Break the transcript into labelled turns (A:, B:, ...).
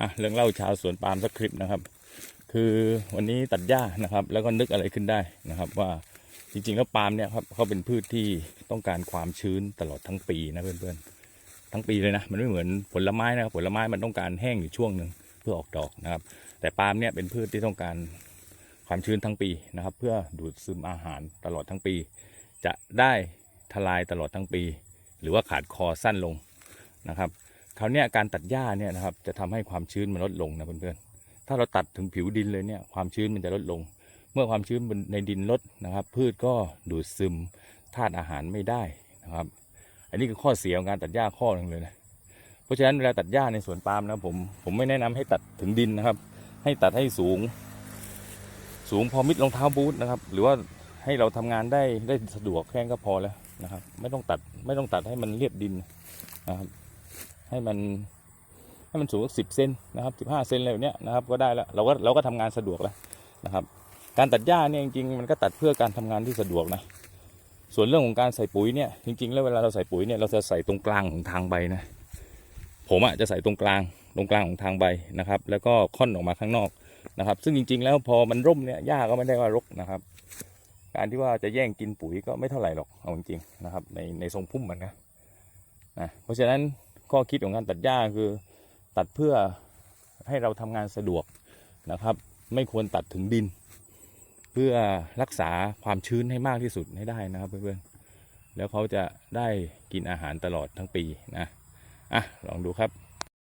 A: อะเรื่องเล่าชาวสวนปาล์มสักคลิปนะครับ คือวันนี้ตัดหญ้านะครับ แล้วก็นึกอะไรขึ้นได้นะครับ ว่าจริงๆแล้วปาล์มเนี่ยครับเขาเป็นพืชที่ต้องการความชื้นตลอดทั้งปีนะเพื่อนๆทั้งปีเลยนะ มันไม่เหมือนผลไม้นะครับผลไม้มันต้องการแห้งอยู่ช่วงหนึ่งเพื่อออกดอกนะครับ แต่ปาล์มเนี่ยเป็นพืชที่ต้องการความชื้นทั้งปีนะครับ เพื่อดูดซึมอาหารตลอดทั้งปี จะได้ทลายตลอดทั้งปี หรือว่าขาดคอสั้นลงนะครับ คราวนี้การตัดหญ้าเนี่ยนะครับจะทำให้ความชื้นมันลดลงนะเพื่อนๆ ถ้าเราตัดถึงผิวดินเลยเนี่ยความชื้นมันจะลดลง เมื่อความชื้นในดินลดนะครับ พืชก็ดูดซึมธาตุอาหารไม่ได้นะครับ อันนี้คือข้อเสียของการตัดหญ้าข้อหนึ่งเลยนะ เพราะฉะนั้นเวลาตัดหญ้าในสวนปาล์มนะผมผมไม่แนะนำให้ตัดถึงดินนะครับ ให้ตัดให้สูง สูงพอมิดรองเท้าบูทนะครับ หรือว่าให้เราทำงานได้ได้สะดวกแค่นั้ก็พอแล้วนะครับ ไม่ต้องตัดไม่ต้องตัดให้มันเรียบดินนะครับ ให้มันให้มันสูงสักสิบเซนนะครับสิบห้าเซนอะไรแบบเนี้ยนะครับก็ได้แล้วเราก็เราก็ทำงานสะดวกแล้วนะครับ การตัดหญ้าเนี่ยจริงๆมันก็ตัดเพื่อการทำงานที่สะดวกนะส่วนเรื่องของการใส่ปุ๋ยเนี่ยจริงๆ แล้วเวลาเราใส่ปุ๋ยเนี่ยเราจะใส่ตรงกลางของทางใบนะผมอะจะใส่ตรงกลางตรงกลางของทางใบนะครับ แล้วก็ค่อนออกมาข้างนอกนะครับ ซึ่งจริง ๆ แล้วพอมันร่มเนี่ยหญ้าก็ไม่ได้ว่ารกนะครับ การที่ว่าจะแย่งกินปุ๋ยก็ไม่เท่าไหร่หรอกเอาจริงๆนะครับในในทรงพุ่มมันนะนะเพราะฉะนั้น ข้อคิดของการตัดหญ้าคือ ตัดเพื่อให้เราทำงานสะดวกนะครับ ไม่ควรตัดถึงดิน เพื่อรักษาความชื้นให้มากที่สุดให้ได้นะครับเพื่อนๆแล้วเขาจะได้กินอาหารตลอดทั้งปีนะอะลองดูครับ